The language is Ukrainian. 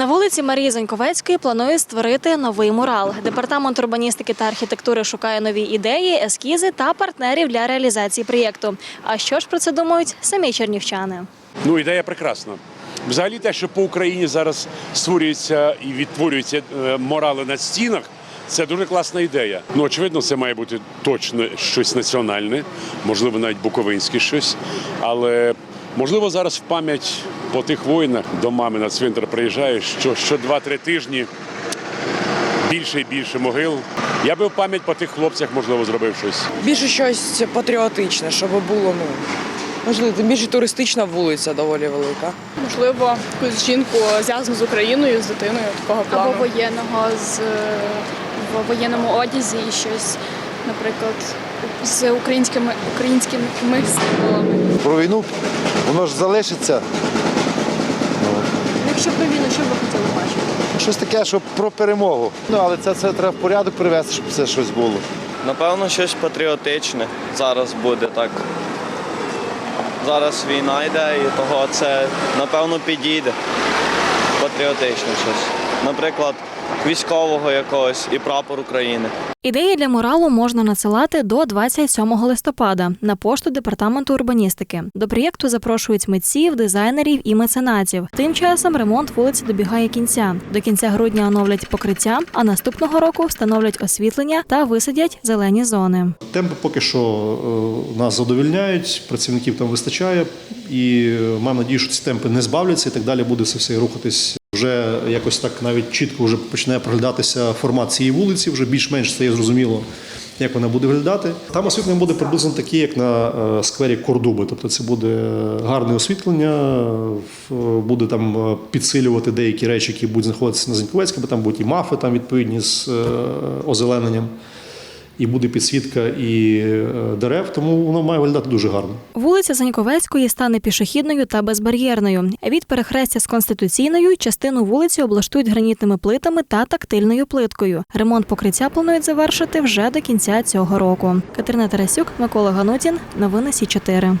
На вулиці Марії Заньковецької планують створити новий мурал. Департамент урбаністики та архітектури шукає нові ідеї, ескізи та партнерів для реалізації проєкту. А що ж про це думають самі чернівчани? Ну, ідея прекрасна. Взагалі, те, що по Україні зараз створюються і відтворюються е, морали на стінах, це дуже класна ідея. Ну, очевидно, це має бути точно щось національне, можливо, навіть буковинське щось. Але можливо, зараз в пам'ять по тих воїнах до мами на цвинтар приїжджаєш, що, що 2-3 тижні більше і більше могил. Я би в пам'ять по тих хлопцях, можливо, зробив щось. Більше щось патріотичне, щоб було, ну, можливо, тим більше туристична вулиця доволі велика. Можливо, якусь жінку зв'язану з Україною, з дитиною такого плану. або воєнного з е, в воєнному одязі і щось, наприклад, з українськими українськими символами. про війну, воно ж залишиться. Якщо про війну, що ви хотіли бачити? Щось таке, що про перемогу. Ну, але це, це треба в порядок привести, щоб це щось було. Напевно, щось патріотичне зараз буде так. Зараз війна йде і того це напевно підійде. Патріотичне щось. Наприклад, військового якогось і прапор України. Ідеї для муралу можна надсилати до 27 листопада на пошту департаменту урбаністики. До проєкту запрошують митців, дизайнерів і меценатів. Тим часом ремонт вулиці добігає кінця. До кінця грудня оновлять покриття, а наступного року встановлять освітлення та висадять зелені зони. Темпи поки що е, нас задовільняють, працівників там вистачає, і е, маємо надію, що ці темпи не збавляться і так далі буде це все рухатись. Вже якось так навіть чітко вже починає проглядатися формат цієї вулиці, вже більш-менш це зрозуміло, як вона буде виглядати. Там освітлення буде приблизно таке, як на е, сквері Кордуби. Тобто це буде гарне освітлення, буде там е, підсилювати деякі речі, які будуть знаходитися на Зіньковецькій, бо там будуть і мафи там відповідні з е, озелененням і буде підсвітка і е, дерев, тому воно має виглядати дуже гарно. Вулиця Заньковецької стане пішохідною та безбар'єрною. Від перехрестя з конституційною частину вулиці облаштують гранітними плитами та тактильною плиткою. Ремонт покриття планують завершити вже до кінця цього року. Катерина Тарасюк, Микола Ганутін. Новини Сі 4